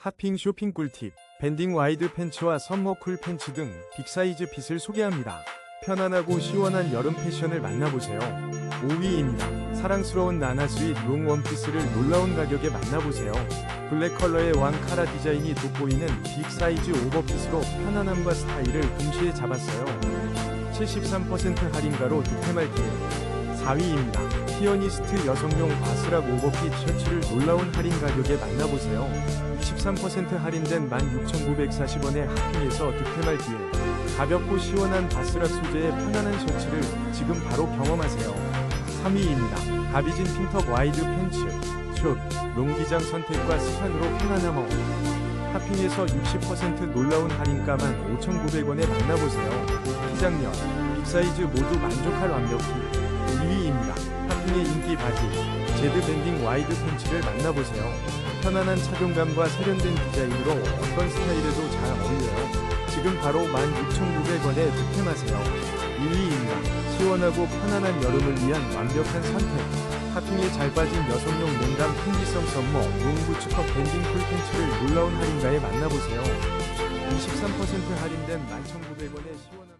하핑 쇼핑 꿀팁, 밴딩 와이드 팬츠와 썸머 쿨 팬츠 등 빅사이즈 핏을 소개합니다. 편안하고 시원한 여름 패션을 만나보세요. 5위입니다. 사랑스러운 나나 스윗 롱 원피스를 놀라운 가격에 만나보세요. 블랙 컬러의 왕 카라 디자인이 돋보이는 빅사이즈 오버핏으로 편안함과 스타일을 동시에 잡았어요. 73% 할인가로 득템할게요. 4위입니다. 피어니스트 여성용 바스락 오버핏 셔츠를 놀라운 할인 가격에 만나보세요. 13% 할인된 16,940원에 하핑에서 득템할 기회. 가볍고 시원한 바스락 소재의 편안한 셔츠를 지금 바로 경험하세요. 3위입니다. 가비진 핀턱 와이드 팬츠, 숏, 롱기장 선택과 스판으로 편안함어. 하핑에서 60% 놀라운 할인가만 5,900원에 만나보세요. 기장력, 빅사이즈 모두 만족할 완벽히. 2위입니다. 하핑의 인기 바지, 제드 밴딩 와이드 팬츠를 만나보세요. 편안한 착용감과 세련된 디자인으로 어떤 스타일에도 잘 어울려요. 지금 바로 16,900원에 득템하세요. 1위입니다. 시원하고 편안한 여름을 위한 완벽한 선택. 하핑에 잘 빠진 여성용 농감 통기성 썸머 롱부츠컷 밴딩 풀팬츠를 놀라운 할인가에 만나보세요. 23% 할인된 11,900원에 시원